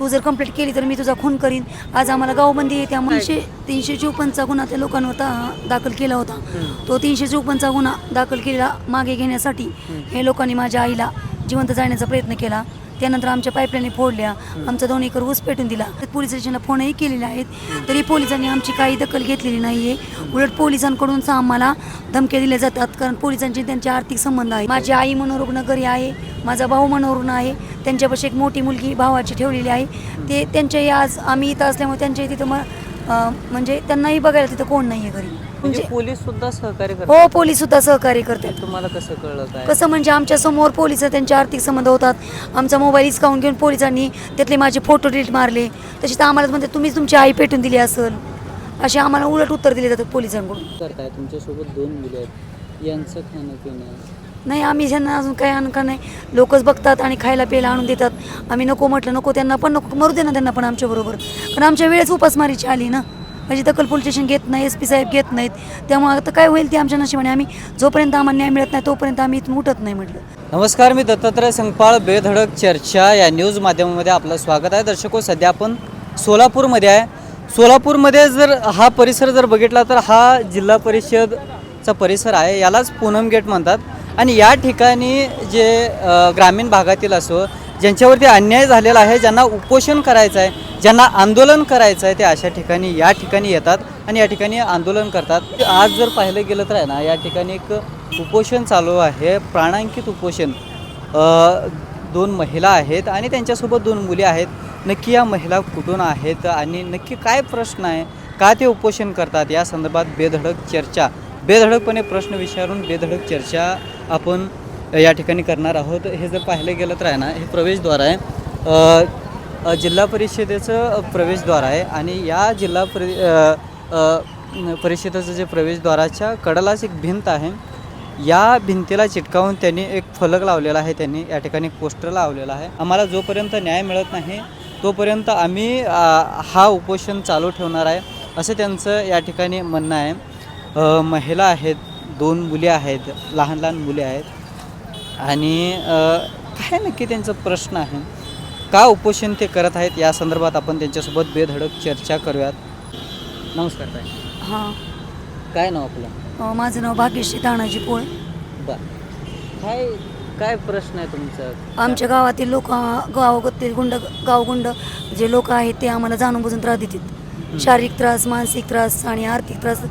तू जर कंप्लेंट केली तर मी तुझा खून करीन. आज आम्हाला गावबंदी आहे त्यामुळे तीनशे तीनशे चोपन्नचा गुन्हा त्या लोकांवर दाखल केला होता. तो तीनशे चोपन्नचा गुन्हा दाखल केला मागे घेण्यासाठी हे लोकांनी माझ्या आईला जिवंत जाण्याचा प्रयत्न केला. त्यानंतर आमच्या पाईपलाईन फोडल्या. आमचा दोन एकर ऊस पेटून दिला. पोलीस स्टेशनला फोनही केलेले आहेत. तरी पोलिसांनी आमची काही दखल घेतलेली नाही आहे उलट पोलिसांकडून आम्हाला धमक्या दिल्या जातात. कारण पोलिसांचे त्यांचे आर्थिक संबंध आहे माझी आई मनोरुग्ण घरी आहे. माझा भाऊ मनोरुग्ण आहे. त्यांच्यापाशी एक मोठी मुलगी भावाची ठेवलेली आहे. ते त्यांच्याही आज आम्ही इथं असल्यामुळे त्यांच्याही तिथं म्हणजे त्यांनाही बघायला तिथं कोण नाही आहे घरी. म्हणजे म्हणजे पोलीस सुद्धा सहकार्य करतात. हो पोलीस सुद्धा सहकार्य करतात. तुम्हाला कसं कळलं काय? कसं म्हणजे आमच्यासमोर पोलीस त्यांचे आर्थिक संबंध होतात. आमचा मोबाईल हिसकावून घेऊन पोलिसांनी त्यातले माझे फोटो डिलीट मारले. तसे तर आम्हाला म्हणते तुम्हीच तुमची आई पेटून दिली असेल. असे आम्हाला उलट उत्तर दिले जातात पोलिसांकडून. करताय तुमच्यासोबत दोन मुले आहेत. यांचं खाणं पिणं नाही आम्ही ज्यांना अजून काही आणून का नाही लोकच बघतात आणि खायला प्यायला आणून देतात. आम्ही नको म्हटलं नको त्यांना पण नको मरू दे ना त्यांना पण आमच्याबरोबर कारण आमच्या वेळेस उपासमारीची आली ना. म्हणजे दखल पोलीस स्टेशन घेत नाही एस पी साहेब घेत नाहीत. त्यामुळे आता काय होईल ते आमच्या नशिबाने आम्ही जोपर्यंत आम्हाला न्याय मिळत नाही तोपर्यंत आम्ही इथून उठत नाही म्हटलं. नमस्कार मी दत्तात्रय संगपाळ बेधडक चर्चा या न्यूज माध्यमामध्ये आपलं स्वागत आहे. दर्शको हो, सध्या आपण सोलापूरमध्ये आहे. सोलापूरमध्ये जर हा परिसर जर बघितला तर हा जिल्हा परिषदचा परिसर आहे यालाच पूनम गेट म्हणतात. आणि या ठिकाणी जे ग्रामीण भागातील असो ज्यांच्यावरती अन्याय झालेला आहे ज्यांना उपोषण करायचं आहे ज्यांना आंदोलन करायचं आहे ते अशा ठिकाणी या ठिकाणी येतात आणि या ठिकाणी आंदोलन करतात. आज जर पाहिलं गेलं तर आहे ना या ठिकाणी एक उपोषण चालू आहे प्राणांकित उपोषण. दोन महिला आहेत आणि त्यांच्यासोबत दोन मुली आहेत. नक्की या महिला कुठून आहेत आणि नक्की काय प्रश्न आहे का ते उपोषण करतात या संदर्भात बेधडक चर्चा. बेधडकपणे प्रश्न विचारून बेधडक चर्चा आपण या ठिकाणी करणार आहोत. हे जर पाहिलं गेलं तर आहे ना हे प्रवेशद्वार आहे. जिल्हा परिषदेचं प्रवेशद्वार आहे आणि या जिल्हा परि परिषदेचं जे प्रवेशद्वाराच्या कडलाच एक भिंत आहे. या भिंतीला चिटकावून त्यांनी एक फलक लावलेला आहे त्यांनी या ठिकाणी एक पोस्टर लावलेला आहे. आम्हाला जोपर्यंत न्याय मिळत नाही तोपर्यंत आम्ही हा उपोषण चालू ठेवणार आहे असं त्यांचं या ठिकाणी म्हणणं आहे. महिला आहेत दोन मुली आहेत लहान लहान मुले आहेत. आणि काय नक्की त्यांचा प्रश्न आहे. का उपोषण ते करत आहेत? या संदर्भात आपण त्यांच्यासोबत बेधडक चर्चा करूयात. नमस्कार ताई. हां. काय नाव आपलं? माझं नाव भाग्यश्री तानाजी पोळ. बर. काय काय प्रश्न आहे तुमचा? आमच्या गावातील लोक गावातील गुंड गावगुंड जे लोक आहेत ते आम्हाला जाणून बुजून त्रास देतात. शारीरिक त्रास मानसिक त्रास आणि आर्थिक त्रास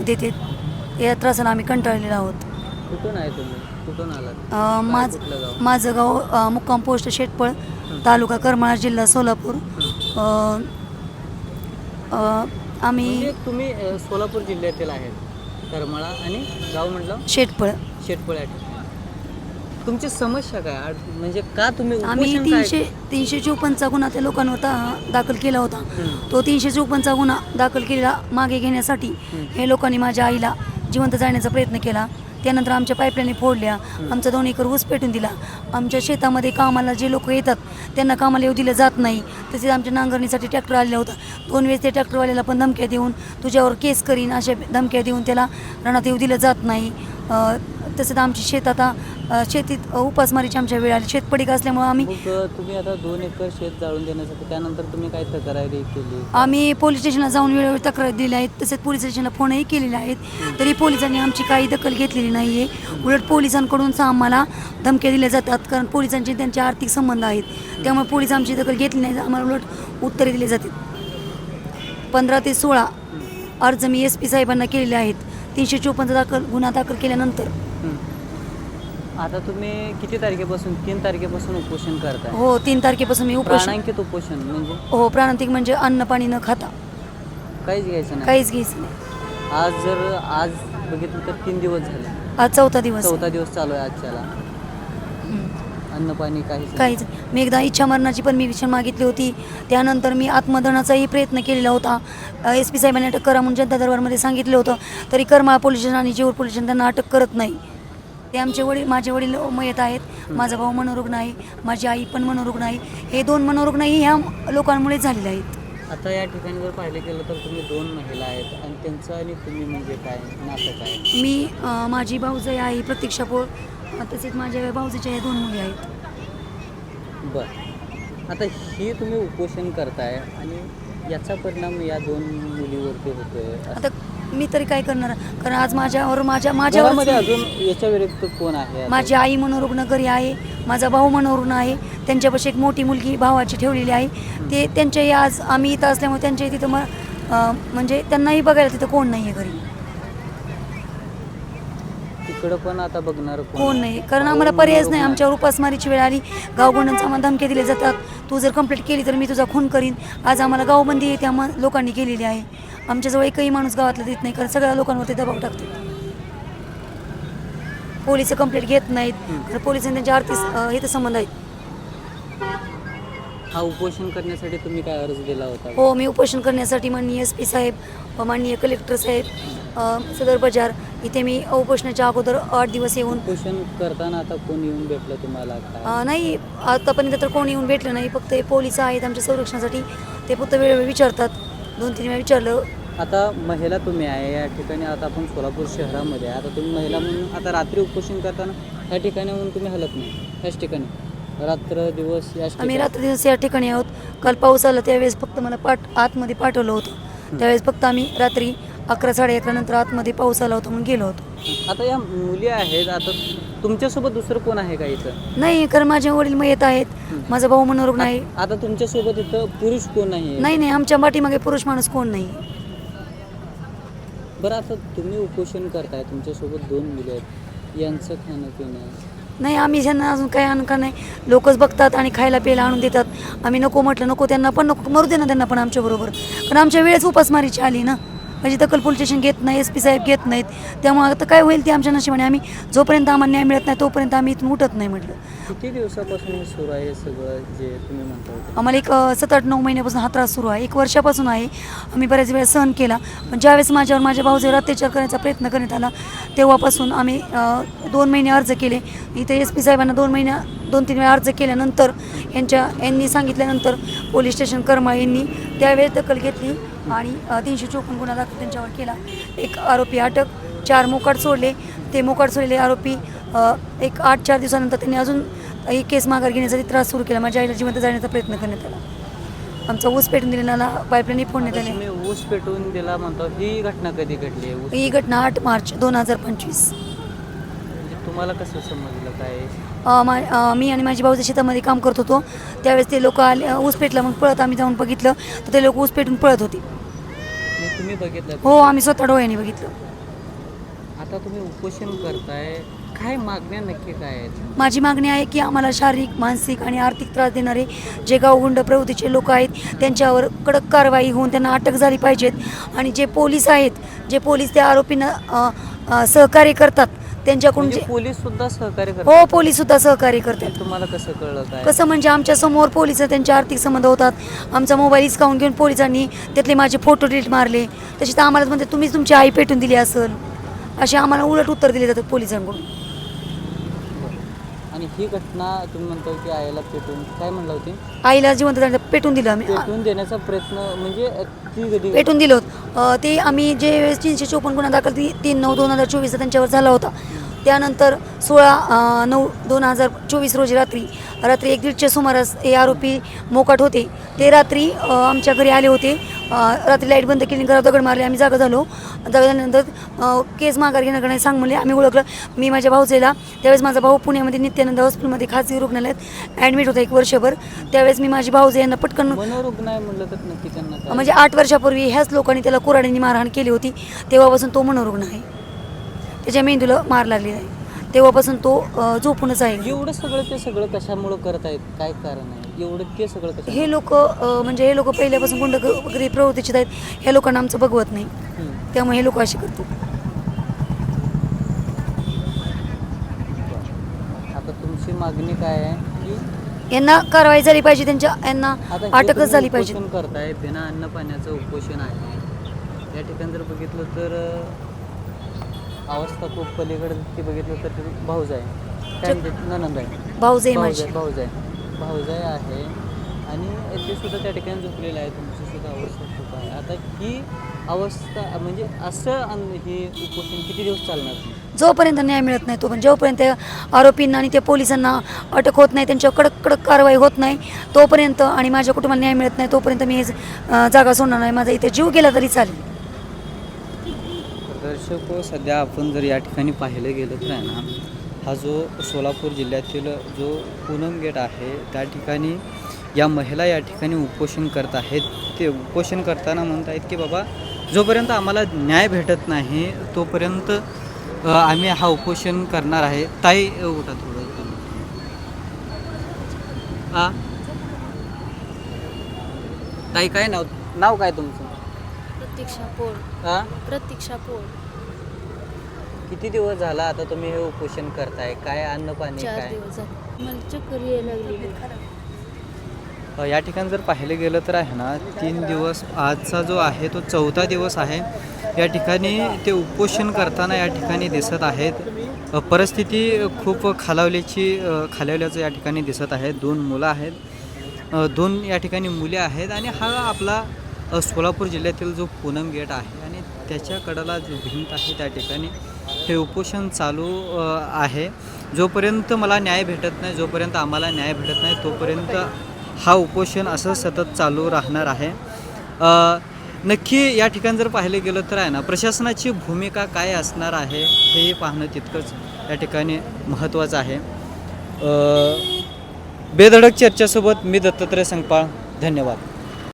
देतात. या त्रासाला आम्ही कंटाळलेलो आहोत. कुठून आहे तुम्ही? कुठून आलात? अं, काय माझ कुठलं गाव? माझं गाव अं, मुक्काम पोस्ट शेटपळ तालुका करमाळा जिल्हा सोलापूर. अं, अं, आम्ही म्हणजे तुम्ही अ, सोलापूर जिल्ह्यातील आहेत. करमाळा आणि गाव म्हटलं? शेटपळ. शेटपळ या ठिकाणी. तुमची समस्या काय? आड- म्हणजे का तुम्ही आम्ही उपोषण काय- तीनशे तीनशे चोपन्नचा गुन्हा त्या लोकांवर दाखल केला होता. हम्म. तो तीनशे चोपन्नचा गुन्हा दाखल केलेला मागे घेण्यासाठी. हे लोकांनी माझ्या आईला जिवंत जाण्याचा प्रयत्न केला. त्यानंतर आमच्या पाईपलाईनी फोडल्या. आमचा दोन एकर ऊस पेटून दिला. आमच्या शेतामध्ये कामाला जे लोक येतात त्यांना कामाला येऊ दिलं जात नाही. तसेच आमच्या नांगरणीसाठी ट्रॅक्टर आलेला होता. दोन वेळेस ते ट्रॅक्टरवाल्याला पण धमक्या देऊन तुझ्यावर केस करीन अशा धमक्या देऊन त्याला रणात येऊ दिलं जात नाही. तसंच आमची शेत आता अं, शेतीत अं, उपासमारीची आमच्या वेळ आली. शेतपडीक असल्यामुळे आम्ही मग अ, तुम्ही आता दोन एकर शेत जाळून देण्यासाठी त्यानंतर तुम्ही काय तक्रारी केली? आम्ही पोलीस स्टेशनला जाऊन वेळोवेळी तक्रार दिल्या आहेत. तसेच पोलीस स्टेशनला फोनही केलेले आहेत. तरी पोलिसांनी आमची काही दखल घेतलेली नाही आहे उलट पोलिसांकडून आम्हाला धमक्या दिल्या जातात. कारण पोलिसांचे त्यांचे आर्थिक संबंध आहेत. त्यामुळे पोलीस आमची दखल घेतली नाही आम्हाला उलट उत्तरे दिली जातात. पंधरा ते सोळा अर्ज मी एस पी साहेबांना केलेले आहेत. तीनशे चोपन्न दाखल गुन्हा दाखल केल्यानंतर. आता तुम्ही किती तारखेपासून तीन तारखेपासून उपोषण करताय? हो तीन तारखेपासून मी उपोषण प्राणांकित उपोषण म्हणजे? हो प्राणांतिक म्हणजे अन्न पाणी न खाता. काहीच घ्यायचं नाही. काहीच घ्यायचं नाही. आज जर आज बघितलं तर तीन दिवस झाले. आज चौथा दिवस. आहे. चौथा दिवस चालू आहे आजच्याला. हम्म. अन्न पाणी काहीच नाही. काहीच मी एकदा इच्छा मरणाची परमिशन मागितली होती. त्यानंतर मी आत्मदहनाचाही प्रयत्न केलेला होता. एस पी साहेबांनी अटक करा म्हणून जनता दरबारमध्ये सांगितलं होतं. तरी करमाळा पोलीस स्टेशन आणि जेऊर पोलीस स्टेशन त्यांना अटक करत नाही. ते आमचे वडील माझे वडील मयत आहेत. माझा भाऊ मनोरुग्ण आहे. माझी आई पण मनोरुग्ण आहे. हे दोन मनोरुग्णही ह्या लोकांमुळे झालेले आहेत. आता या ठिकाणी जर पाहिलं गेलं तर तुम्ही दोन महिला आहेत. आणि त्यांचं आणि तुम्ही म्हणजे काय? नातं काय? मी अं, माझी भाऊजाई आहे प्रतीक्षा पोळ. अं, तसेच माझ्या भाऊजीच्या या दोन मुली आहेत. बर. आता ही तुम्ही उपोषण करताय आणि याचा परिणाम या दोन मुलीवरती होतोय आता मी तरी काय करणार? कारण आज माझ्यावर माझ्या माझ्यावर घरामध्ये अजून याच्या व्यतिरिक्त कोण आहे आता? माझी आई मनोरुग्ण घरी आहे माझा भाऊ मनोरुग्ण आहे त्यांच्यापाशी एक मोठी मुलगी भावाची ठेवलेली आहे. ते त्यांच्याही आज आम्ही इथं असल्यामुळे त्यांच्याही तिथं म अं, म्हणजे त्यांनाही बघायला तिथं कोण नाही आहे घरी. तिकडं पण आता बघणार कोण नाही? कारण आम्हाला पर्यायच नाही आमच्यावर उपासमारीची वेळ आली. गावगुंडांचा आम्हाला धमके दिले जातात. तू जर कंप्लेंट केली तर मी तुझा खून करीन. आज आम्हाला गावबंदी त्या म- लोकांनी केलेली आहे. आमच्याजवळ एकही माणूस गावातला देत नाही कारण सगळ्या लोकांवरती दबाव टाकतात. पोलीस कंप्लेंट घेत नाहीत. तर पोलिसांनी त्यांच्या आर्थिक हे तर संबंध आहेत. हा उपोषण करण्यासाठी तुम्ही काय अर्ज दिला होता? हो मी उपोषण करण्यासाठी माननीय एस पी साहेब माननीय कलेक्टर साहेब अ, सदर बाजार इथे मी उपोषणाच्या अगोदर आठ दिवस येऊन उपोषण करताना आता कोण येऊन भेटलं तुम्हाला? काय? अ, नाही आतापर्यंत तर कोणी येऊन भेटलं नाही फक्त हे पोलीस आहेत आमच्या संरक्षणासाठी. ते फक्त वेळोवेळी विचारतात. दोन तीन वेळा विचारलं. आता महिला तुम्ही आहे या ठिकाणी आता आपण सोलापूर शहरामध्ये आहे. आता तुम्ही महिला म्हणून आता रात्री उपोषण करताना ह्या ठिकाणी म्हणून तुम्ही हलत नाही ह्याच ठिकाणी. रात्र दिवस आम्ही रात्र दिवस या ठिकाणी आहोत. काल पाऊस आला त्यावेळेस फक्त मला पाठ आतमध्ये पाठवलं होतं. त्यावेळेस फक्त आम्ही रात्री अकरा साडे अकरा नंतर आतमध्ये पाऊस आला होता म्हणून गेलो होतो. आता या मुली आहेत आता तुमच्यासोबत दुसरं कोण आहे का इथं? नाही कारण माझे वडील मयत आहेत. माझा भाऊ मनोरुग्ण आहे. आता तुमच्यासोबत इथं पुरुष कोण आहे? नाही नाही आमच्या पाठीमागे पुरुष माणूस कोण नाही. बरं आता तुम्ही उपोषण करताय. तुमच्यासोबत दोन मुली आहेत. यांचं खाणं पिणं नाही आम्ही ज्यांना अजून काही आणू का नाही लोकच बघतात आणि खायला प्यायला आणून देतात. आम्ही नको म्हटलं नको त्यांना पण नको मरू दे ना त्यांना पण आमच्याबरोबर कारण आमच्या वेळेस उपासमारीची आली ना. म्हणजे दखल पोलीस स्टेशन घेत नाही एस पी साहेब घेत नाहीत. त्यामुळे आता काय होईल ते आमच्या नशिबाने. आम्ही जोपर्यंत आम्हाला न्याय मिळत नाही तोपर्यंत आम्ही इथून उठत नाही म्हटलं. किती दिवसापासून सुरू आहे सगळं जे तुम्ही म्हणता आम्हाला एक सात आठ नऊ महिन्यापासून हा त्रास सुरू आहे. एक वर्षापासून आहे. आम्ही बऱ्याच वेळा सहन केला. पण ज्यावेळेस माझ्यावर माझ्या भाऊजेवर अत्याचार करण्याचा प्रयत्न करण्यात आला तेव्हापासून आम्ही दोन महिने अर्ज केले. इथे एस पी साहेबांना दोन महिन्या दोन तीन वेळा अर्ज केल्यानंतर यांच्या यांनी सांगितल्यानंतर पोलीस स्टेशन करमाळ यांनी त्यावेळेस दखल घेतली. आणि तीनशे चोपन्न गुन्हा दाखल त्यांच्यावर केला. एक आरोपी अटक चार मोकाट सोडले. ते मोकाट सोडलेले आरोपी एक आठ चार दिवसानंतर त्यांनी अजून ही केस माघार घेण्यासाठी त्रास सुरू केला. माझ्या आईला जिवंत जाण्याचा प्रयत्न करण्यात आला. आमचा ऊस पेटून दिलेला पाईपलाईन फोडण्यात आले. ऊस पेटवून दिला म्हणतो ही घटना कधी घडली? ही घटना आठ मार्च दोन हजार पंचवीस. म्हणजे तुम्हाला कसं समजलं काय? मा मी आणि माझी भाऊच्या शेतामध्ये काम करत होतो. त्यावेळेस ते लोक आले ऊस पेटला मग पळत आम्ही जाऊन बघितलं. तर ते लोक ऊस पेटून पळत होते. तुम्ही बघितलं हो आम्ही स्वतः डोळ्याने बघितलं. आता तुम्ही उपोषण करताय. काय मागण्या नक्की काय आहेत? माझी मागणी आहे की आम्हाला शारीरिक मानसिक आणि आर्थिक त्रास देणारे जे गावगुंड प्रवृत्तीचे लोक आहेत त्यांच्यावर कडक कारवाई होऊन त्यांना अटक झाली पाहिजेत. आणि जे पोलीस आहेत जे पोलीस त्या आरोपींना अ, अ, सहकार्य करतात त्यांच्याकडून म्हणजे जे पोलीस सुद्धा सहकार्य हो पोलीस सुद्धा सहकार्य करतात. तुम्हाला कसं कळलं काय? कसं म्हणजे आमच्यासमोर पोलीस त्यांचे आर्थिक संबंध होतात. आमचा मोबाईल हिसकावून घेऊन पोलिसांनी त्यातले माझे फोटो डिलीट मारले. तसे तर आम्हाला म्हणते तुम्हीच तुमची आई पेटून दिली असेल. असे आम्हाला उलट उत्तर दिले जातात पोलिसांकडून. आणि ही घटना तुम्ही म्हणता की आईला पेटून काय म्हणलं होती? आईला जिवंत जाण्याचं पेटून दिलं आम्ही. पेटवून देण्याचा प्रयत्न म्हणजे अ, ती कधी पेटून दिलं होतं. अं, ते आम्ही जे वेळेस तीनशे चोपन्न गुन्हा दाखल ती तीन नऊ दोन हजार चोवीसचा त्यांच्यावर झाला होता. त्यानंतर सोळा नऊ दोन हजार चोवीस रोजी रात्री रात्री एक दीडच्या सुमारास हे आरोपी मोकाट होते. ते रात्री आमच्या घरी आले होते. रात्री लाइट बंद केली घरात दगड मारले. आम्ही जागा झालो. जागा झाल्यानंतर केस माघार घेण्याकडे सांग म्हणले. आम्ही ओळखलं. मी माझ्या भाऊजेला त्यावेळेस माझा भाऊ पुण्यामध्ये नित्यानंद हॉस्पिटलमध्ये खाजगी रुग्णालयात ॲडमिट होता एक वर्षभर. त्यावेळेस मी माझी भाऊजे यांना पटकन म्हणजे आठ वर्षापूर्वी ह्याच लोकांनी त्याला कुऱ्हाडीने मारहाण केली होती. तेव्हापासून तो मनोरुग्ण आहे. त्याच्या मेंदूला मार लागलेला आहे. तेव्हापासून तो झोपूनच आहे. एवढं सगळं ते सगळं कशामुळं करत आहेत? काय कारण आहे? एवढं ते सगळं कशा हे लोक म्हणजे हे लोक पहिल्यापासून गुंडगिरी प्रवृत्तीचे आहेत. ह्या लोकांना आमचं बघवत नाही. त्यामुळे हे लोक असे करतात. आता तुमची मागणी काय आहे? की यांना कारवाई झाली पाहिजे त्यांच्या यांना आता हे अटकच तुम्ही झाली पाहिजे. उपोषण करताय बिना अन्न पाण्याचं उपोषण आहे. या ठिकाणी जर बघितलं तर अं, अवस्था खूप पलीकडे ती बघितलं तर भाऊज आहे. म्हणते ननंद आहे. भाऊजे भाऊज माझे. आहे भाऊज आहे. भाऊज आहे आहे. आणि ते सुद्धा त्या ठिकाणी झोपलेलं आहे तुमची सुद्धा अवस्था खूप आहे. आता ही अवस्था म्हणजे असं अन- हे उपोषण किती दिवस चालणार? जोपर्यंत न्याय मिळत नाही तो पण जोपर्यंत आरोपींना आणि त्या पोलिसांना अटक होत नाही त्यांच्यावर कडक कडक कारवाई होत नाही तोपर्यंत आणि माझ्या कुटुंबाला न्याय मिळत नाही तोपर्यंत मी हे अं, जागा सोडणार नाही. माझा इथे जीव गेला तरी चालेल. दर्शक सध्या आपण जर या ठिकाणी पाहिलं गेलं तर आहे ना हा जो सोलापूर जिल्ह्यातील जो पूनम गेट आहे त्या ठिकाणी या महिला या ठिकाणी उपोषण करत आहेत. ते उपोषण करताना म्हणत आहेत की बाबा जोपर्यंत आम्हाला न्याय भेटत नाही तोपर्यंत आम्ही हा उपोषण करणार आहे. ताई उठा थोडं. ताई काय नाव नाव काय तुमचं? प्रतीक्षा पोळ. हां? प्रतीक्षा पोळ. किती दिवस झाला आता तुम्ही हे उपोषण करताय? काय अन्न पाणी चार काय? दिवस झाले. मला चक्कर यायला लागली. अ, या ठिकाणी जर पाहिलं गेलं तर आहे ना तीन दिवस आजचा जो आहे तो चौथा दिवस आहे. या ठिकाणी ते उपोषण करताना या ठिकाणी दिसत आहेत. अ, परिस्थिती खूप खालावल्याची अ, खालावल्याचं या ठिकाणी दिसत आहे. दोन मुलं आहेत. अ, दोन या ठिकाणी मुले आहेत आणि हा आपला सोलापूर जिल्ह्यातील जो पूनम गेट आहे आणि त्याच्याकडला जो भिंत आहे त्या ठिकाणी हे उपोषण चालू आहे. जोपर्यंत मला न्याय भेटत नाही जोपर्यंत आम्हाला न्याय भेटत नाही तोपर्यंत हा उपोषण असं सतत चालू राहणार आहे. नक्की या ठिकाणी जर पाहिलं गेलं तर आहे ना प्रशासनाची भूमिका काय असणार आहे हे पाहणं तितकंच या ठिकाणी महत्त्वाचं आहे. बेधडक चर्चेसोबत मी दत्तात्रय संगपाळ धन्यवाद.